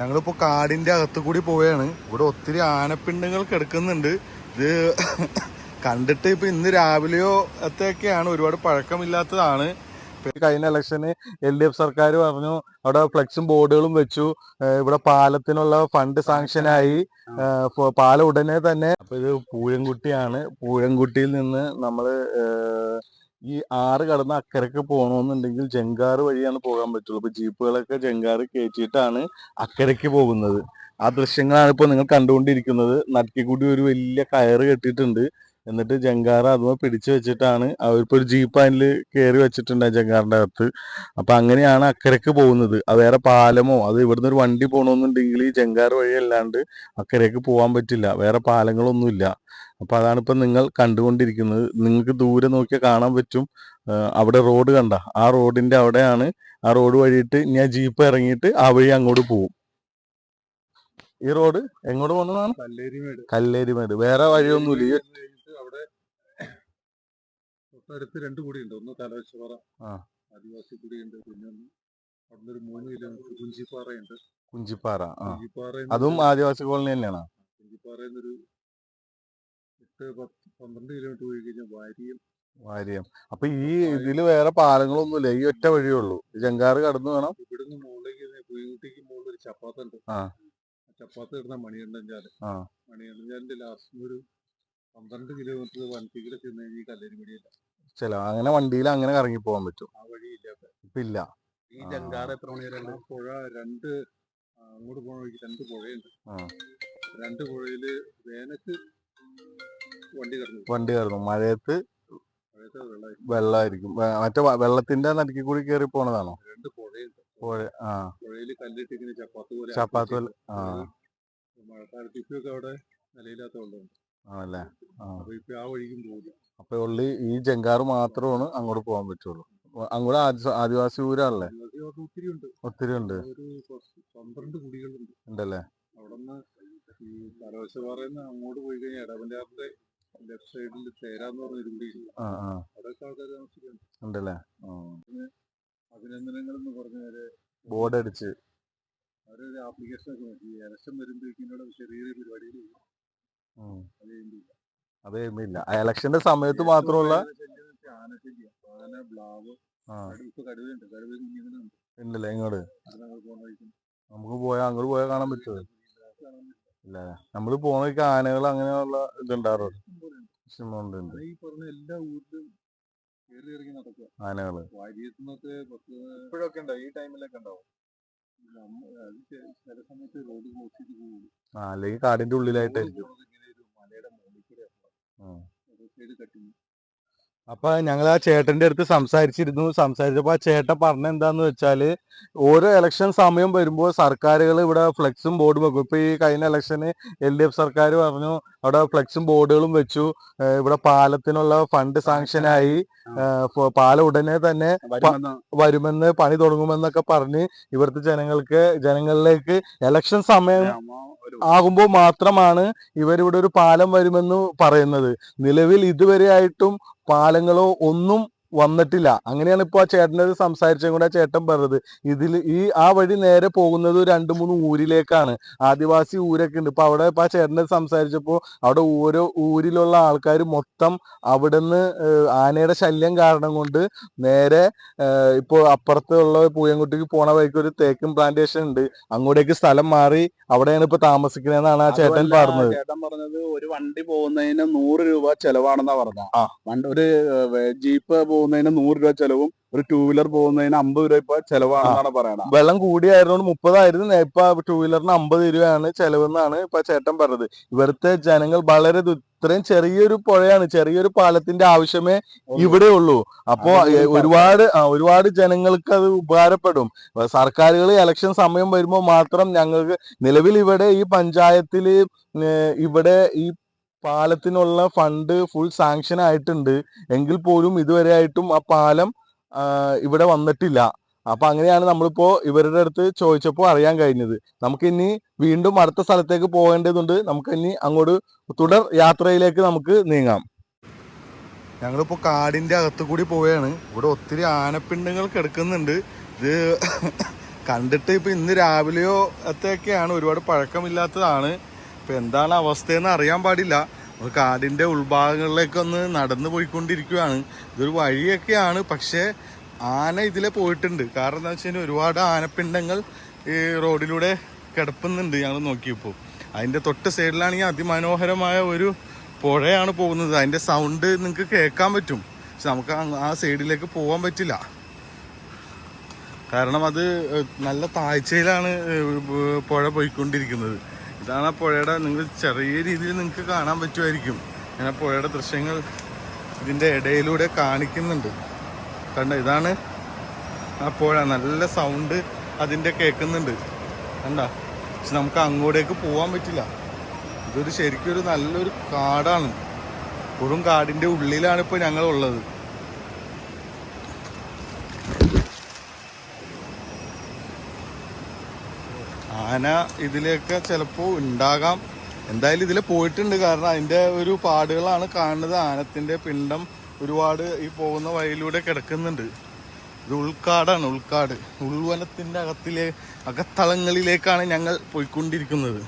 ഞങ്ങളിപ്പോ കാടിന്റെ അകത്ത് കൂടി പോവുകയാണ്. ഇവിടെ ഒത്തിരി ആനപ്പിണ്ടങ്ങൾ കിടക്കുന്നുണ്ട്. ഇത് കണ്ടിട്ട് ഇപ്പൊ ഇന്ന് രാവിലെയോ അത്തേക്കെയാണ് ഒരുപാട് പഴക്കമില്ലാത്തതാണ്. കഴിഞ്ഞ ഇലക്ഷന് എൽ ഡി എഫ് സർക്കാർ പറഞ്ഞു അവിടെ ഫ്ലെക്സും ബോർഡുകളും വെച്ചു. ഇവിടെ പാലത്തിനുള്ള ഫണ്ട് സാങ്ഷനായി പാലം ഉടനെ തന്നെ. അപ്പൊ ഇത് പൂഴൻകുട്ടിയാണ് പൂഴൻകുട്ടിയിൽ നിന്ന് നമ്മൾ ഏഹ് ഈ ആറ് കടന്ന് അക്കരക്ക് പോകണമെന്നുണ്ടെങ്കിൽ ജങ്കാറ് വഴിയാണ് പോകാൻ പറ്റുള്ളൂ. അപ്പൊ ജീപ്പുകളൊക്കെ ജങ്കാറ് കയറ്റിയിട്ടാണ് അക്കരക്ക് പോകുന്നത്. ആ ദൃശ്യങ്ങളാണ് ഇപ്പോൾ നിങ്ങൾ കണ്ടുകൊണ്ടിരിക്കുന്നത്. നടുക്കിക്കൂടി ഒരു വലിയ കയറ് കെട്ടിയിട്ടുണ്ട്. എന്നിട്ട് ജങ്കാറ അതുമ പിടിച്ചു വെച്ചിട്ടാണ് അവരിപ്പോ ഒരു ജീപ്പ് അതിൽ കയറി വെച്ചിട്ടുണ്ട് ജങ്കാറിന്റെ അകത്ത്. അപ്പൊ അങ്ങനെയാണ് അക്കരക്ക് പോകുന്നത്. അത് വേറെ പാലമോ അത് ഇവിടുന്ന് ഒരു വണ്ടി പോകണമെന്നുണ്ടെങ്കിൽ ഈ ജങ്കാറ് വഴി അല്ലാണ്ട് അക്കരക്ക് പോകാൻ പറ്റില്ല. വേറെ പാലങ്ങളൊന്നുമില്ല. അപ്പൊ അതാണ് ഇപ്പൊ നിങ്ങൾ കണ്ടുകൊണ്ടിരിക്കുന്നത്. നിങ്ങൾക്ക് ദൂരെ നോക്കിയാൽ കാണാൻ പറ്റും. അവിടെ റോഡ് കണ്ട ആ റോഡിന്റെ അവിടെയാണ് ആ റോഡ് വഴിയിട്ട് ആ ജീപ്പ് ഇറങ്ങിയിട്ട് ആ വഴി അങ്ങോട്ട് പോകും ഈ റോഡ് എങ്ങോട്ട് പോകുന്നതാണ് കല്ലേരിമേട്. കല്ലേരിമേട്. വേറെ വഴിയൊന്നുമില്ല. ഈ തൊട്ടടുത്ത് രണ്ട് കുടിയുണ്ട് ഒന്ന് തലവച്ചപാറ ആ. ആദിവാസി കുടിയുണ്ട് പിന്നെ അവിടുന്ന് ഒരു മൂന്ന് കിലോമീറ്റർ കുഞ്ചിപ്പാറയുണ്ട്. കുഞ്ചിപ്പാറ കുഞ്ചിപ്പാറ അതും ആദിവാസി കോളനി തന്നെയാണ്? കുഞ്ചിപ്പാറയിൽ നിന്നൊരു എട്ട് പത്ത് പന്ത്രണ്ട് കിലോമീറ്റർ പോയി കഴിഞ്ഞാൽ വാരിയും. വാര്യം. അപ്പൊ ഈ ഇതിൽ വേറെ പാലങ്ങളൊന്നുമില്ല. ഈ ഒറ്റ വഴിയേ ഉള്ളൂ. ജങ്കാറ് കടന്നു വേണം. ഇവിടുന്ന് മുകളിലേക്ക് കുയിക്കുട്ടിക്ക് മുകളിൽ ഒരു ചപ്പാത്തുണ്ട്. ആ. ചപ്പാത്ത കിടന്ന മണികണ്ഠൻചാൽ ആ. മണികണ്ഠൻചാലിന്റെ ലാസ്റ്റ് ഒരു പന്ത്രണ്ട് കിലോമീറ്റർ വൻപിക്കിടെ ചെന്ന് കഴിഞ്ഞാൽ ഈ കല്ലേരിമടിയില്ല ചില അങ്ങനെ വണ്ടിയിൽ അങ്ങനെ കറങ്ങി പോകാൻ പറ്റും. ആ വഴിയില്ലാത്ത ഇപ്പൊ ഇല്ല ഈ. ജങ്കാറ് എത്ര മണി വരെ പുഴ രണ്ട് അങ്ങോട്ട് പോണ വഴിക്ക് രണ്ട് പുഴയുണ്ട്. ആ. രണ്ട് പുഴയിൽ വേനക്ക് വണ്ടി കിടന്നു വണ്ടി കയറുന്നു മഴയത്ത് വെള്ളായിരിക്കും വെള്ളം വെള്ളമായിരിക്കും. വെ- മറ്റേ വ- വെള്ളത്തിന്റെ നടുക്കി കൂടി കയറി പോണതാണോ? രണ്ട് പുഴയുണ്ട്. പുഴ ആ. പുഴയിൽ കല്ലിട്ട് ഇങ്ങനെ ചപ്പാത്ത് പോലെ ചപ്പാത്ത് പോലെ ആ. മഴക്കാലത്ത് ഇപ്പൊക്കെ അവിടെ നിലയില്ലാത്ത വെള്ളമുണ്ട്. ആണല്ലേ? ആ. അപ്പൊ ഇപ്പൊ ആ വഴിക്കും പോകില്ല അപ്പൊ ഉള്ളി ഈ ജങ്കാറ് മാത്രമാണ് അങ്ങോട്ട് പോകാൻ പറ്റുള്ളൂ. അങ്ങോട്ട് ആദിവാസി ഊരാണല്ലേ? ഒത്തിരി ഉണ്ട്. ഒത്തിരി ഉണ്ട്. പന്ത്രണ്ട് കുടികളുണ്ട്. ഉണ്ടല്ലേ? ബോർഡടിച്ച് ഈ അങ്ങോട്ട് പോയി കഴിഞ്ഞാൽ ലെഫ്റ്റ് സൈഡിൽ തേരാന്ന് പറഞ്ഞൊരു കുടിയില്ല ആ ആ. അവിടെയൊക്കെ ആൾക്കാർ താമസിക്കുന്നുണ്ട്. ഉണ്ടല്ലേ? അഭിനന്ദനങ്ങൾ എന്ന് പറഞ്ഞവര് ബോർഡ് അടിച്ച് അവരൊരു ആപ്ലിക്കേഷൻ ഒക്കെ നോക്കി ഇലക്ഷൻ വരുമ്പോഴേക്കും ചെറിയ ചെറിയൊരു പരിപാടിയിൽ. അത് ചെയ്യുന്നില്ല ഇലക്ഷന്റെ സമയത്ത് മാത്രമുള്ള ഉണ്ടല്ലേ ഇങ്ങോട്ട് നമുക്ക് പോയാൽ അങ്ങോട്ട് പോയാൽ കാണാൻ പറ്റുമോ ഇല്ല നമ്മൾ പോണ ആനകൾ അങ്ങനെയുള്ള ഇതുണ്ടാറുണ്ട് നടക്കുക. ആനകൾ ഇപ്പോഴൊക്കെ ഉണ്ടോ ഈ ടൈമിലൊക്കെ ഉണ്ടാവും. ആ അല്ലെങ്കിൽ കാടിന്റെ ഉള്ളിലായിട്ടായിരിക്കും. ഇങ്ങനെ ഒരു മലയുടെ മുകളിൽ അപ്പൊ ഞങ്ങൾ ആ ചേട്ടന്റെ അടുത്ത് സംസാരിച്ചിരുന്നു. സംസാരിച്ചപ്പോ ആ ചേട്ടൻ പറഞ്ഞ എന്താന്ന് വെച്ചാൽ ഓരോ ഇലക്ഷൻ സമയം വരുമ്പോൾ സർക്കാരുകൾ ഇവിടെ ഫ്ലെക്സും ബോർഡും വെക്കും. ഇപ്പൊ ഈ കഴിഞ്ഞ ഇലക്ഷന് എൽ ഡി എഫ് സർക്കാർ പറഞ്ഞു അവിടെ ഫ്ലെക്സും ബോർഡുകളും വെച്ചു. ഇവിടെ പാലത്തിനുള്ള ഫണ്ട് സാങ്ഷനായി പാല പാലം ഉടനെ തന്നെ വരുമെന്ന്. പണി തുടങ്ങുമെന്നൊക്കെ പറഞ്ഞ് ഇവിടുത്തെ ജനങ്ങൾക്ക് ജനങ്ങളിലേക്ക് ഇലക്ഷൻ സമയം ആകുമ്പോൾ മാത്രമാണ് ഇവരിവിടെ ഒരു പാലം വരുമെന്ന് പറയുന്നത്. നിലവിൽ ഇതുവരെയായിട്ടും പാലങ്ങളോ ഒന്നും വന്നിട്ടില്ല. അങ്ങനെയാണ് ഇപ്പോൾ ആ ചേട്ടന്റെ സംസാരിച്ചും കൂടെ ആ ചേട്ടൻ പറഞ്ഞത്. ഇതിൽ ഈ ആ വഴി നേരെ പോകുന്നത് രണ്ടു മൂന്ന് ഊരിലേക്കാണ്. ആദിവാസി ഊരൊക്കെ ഉണ്ട്. ഇപ്പൊ അവിടെ ഇപ്പൊ ആ ചേട്ടന്റെ സംസാരിച്ചപ്പോൾ അവിടെ ഓരോ ഊരിലുള്ള ആൾക്കാർ മൊത്തം അവിടുന്ന് ആനയുടെ ശല്യം കാരണം കൊണ്ട് നേരെ ഇപ്പോ ഇപ്പൊ അപ്പുറത്തുള്ള പൂയംകുട്ടിക്ക് പോണ വഴിക്ക് ഒരു തേക്കും പ്ലാന്റേഷൻ ഉണ്ട്. അങ്ങോട്ടേക്ക് സ്ഥലം മാറി അവിടെയാണ് ഇപ്പൊ താമസിക്കുന്നതെന്നാണ് ആ ചേട്ടൻ പറഞ്ഞത്. ചേട്ടൻ പറഞ്ഞത് ഒരു വണ്ടി പോകുന്നതിന് നൂറ് രൂപ ചെലവാണെന്നാ പറഞ്ഞ ആ. ഒരു ജീപ്പ് പോകുന്നതിന് നൂറ് രൂപ ചെലവും ഒരു ടൂ വീലർ പോകുന്നതിന് അമ്പത് രൂപ ഇപ്പൊ ചെലവാണെന്നാണ് പറയുന്നത് വെള്ളം കൂടിയായിരുന്നു മുപ്പതായിരുന്നു ഇപ്പൊ ടൂ വീലറിന് അമ്പത് രൂപയാണ് ചെലവെന്നാണ് ഇപ്പൊ ചേട്ടൻ പറഞ്ഞത്. ഇവിടുത്തെ ജനങ്ങൾ വളരെ ഇത്രയും ചെറിയൊരു പുഴയാണ് ചെറിയൊരു പാലത്തിന്റെ ആവശ്യമേ ഇവിടെ ഉള്ളൂ. അപ്പോ ഒരുപാട് ഒരുപാട് ജനങ്ങൾക്ക് അത് ഉപകാരപ്പെടും. സർക്കാരുകൾ ഇലക്ഷൻ സമയം വരുമ്പോൾ മാത്രം ഞങ്ങൾക്ക് നിലവിൽ ഇവിടെ ഈ പഞ്ചായത്തിൽ ഇവിടെ ഈ പാലത്തിനുള്ള ഫണ്ട് ഫുൾ സാങ്ഷൻ ആയിട്ടുണ്ട്. എങ്കിൽ പോലും ഇതുവരെ ആയിട്ടും ആ പാലം ഇവിടെ വന്നിട്ടില്ല. അപ്പൊ അങ്ങനെയാണ് നമ്മളിപ്പോ ഇവരുടെ അടുത്ത് ചോദിച്ചപ്പോൾ അറിയാൻ കഴിഞ്ഞത്. നമുക്ക് ഇനി വീണ്ടും അടുത്ത സ്ഥലത്തേക്ക് പോകേണ്ടതുണ്ട്. നമുക്ക് ഇനി അങ്ങോട്ട് തുടർ യാത്രയിലേക്ക് നമുക്ക് നീങ്ങാം. ഞങ്ങളിപ്പോ കാടിന്റെ അകത്തു കൂടി പോവുകയാണ്. ഇവിടെ ഒത്തിരി ആനപ്പിണ്ടങ്ങൾ കിടക്കുന്നുണ്ട്. ഇത് കണ്ടിട്ട് ഇപ്പൊ ഇന്ന് രാവിലെയോ അത്തൊക്കെയാണ് ഒരുപാട് പഴക്കമില്ലാത്തതാണ്. ഇപ്പൊ എന്താണ് അവസ്ഥയെന്ന് അറിയാൻ പാടില്ല. നമ്മൾ കാടിന്റെ ഉൾഭാഗങ്ങളിലേക്കൊന്ന് നടന്നു പോയിക്കൊണ്ടിരിക്കുകയാണ് ഇതൊരു വഴിയൊക്കെയാണ്. പക്ഷേ ആന ഇതിലെ പോയിട്ടുണ്ട്. കാരണം എന്താ വെച്ച് കഴിഞ്ഞാൽ ഒരുപാട് ആനപ്പിണ്ടങ്ങൾ ഈ റോഡിലൂടെ കിടപ്പുന്നുണ്ട്. ഞങ്ങൾ നോക്കിയപ്പോൾ അതിന്റെ തൊട്ട് സൈഡിലാണെങ്കിൽ അതിമനോഹരമായ ഒരു പുഴയാണ് പോകുന്നത്. അതിന്റെ സൗണ്ട് നിങ്ങൾക്ക് കേൾക്കാൻ പറ്റും. പക്ഷെ നമുക്ക് ആ സൈഡിലേക്ക് പോകാൻ പറ്റില്ല. കാരണം അത് നല്ല താഴ്ചയിലാണ് പുഴ പോയിക്കൊണ്ടിരിക്കുന്നത്. ഇതാണ് ആ പുഴയുടെ നിങ്ങൾ ചെറിയ രീതിയിൽ നിങ്ങൾക്ക് കാണാൻ പറ്റുമായിരിക്കും. ഞാൻ പുഴയുടെ ദൃശ്യങ്ങൾ ഇതിന്റെ ഇടയിലൂടെ കാണിക്കുന്നുണ്ട്. കണ്ട? ഇതാണ് ആ പുഴ. നല്ല സൗണ്ട് അതിന്റെ കേൾക്കുന്നുണ്ട്. കണ്ട? പക്ഷെ നമുക്ക് അങ്ങോട്ടേക്ക് പോകാൻ പറ്റില്ല. ഇതൊരു ശരിക്കും ഒരു നല്ലൊരു കാടാണ്. വെറും കാടിന്റെ ഉള്ളിലാണ് ഇപ്പോൾ ഞങ്ങൾ ആന ഇതിലൊക്കെ ചിലപ്പോൾ ഉണ്ടാകാം. എന്തായാലും ഇതിൽ പോയിട്ടുണ്ട്. കാരണം അതിന്റെ ഒരു പാടുകളാണ് കാണുന്നത്. ആനത്തിന്റെ പിണ്ടം ഒരുപാട് ഈ പോകുന്ന വഴിയിലൂടെ കിടക്കുന്നുണ്ട്. ഇത് ഉൾക്കാടാണ് ഉൾക്കാട്. ഉൾവനത്തിന്റെ അകത്തിലെ അകത്തളങ്ങളിലേക്കാണ് ഞങ്ങൾ പോയിക്കൊണ്ടിരിക്കുന്നത്.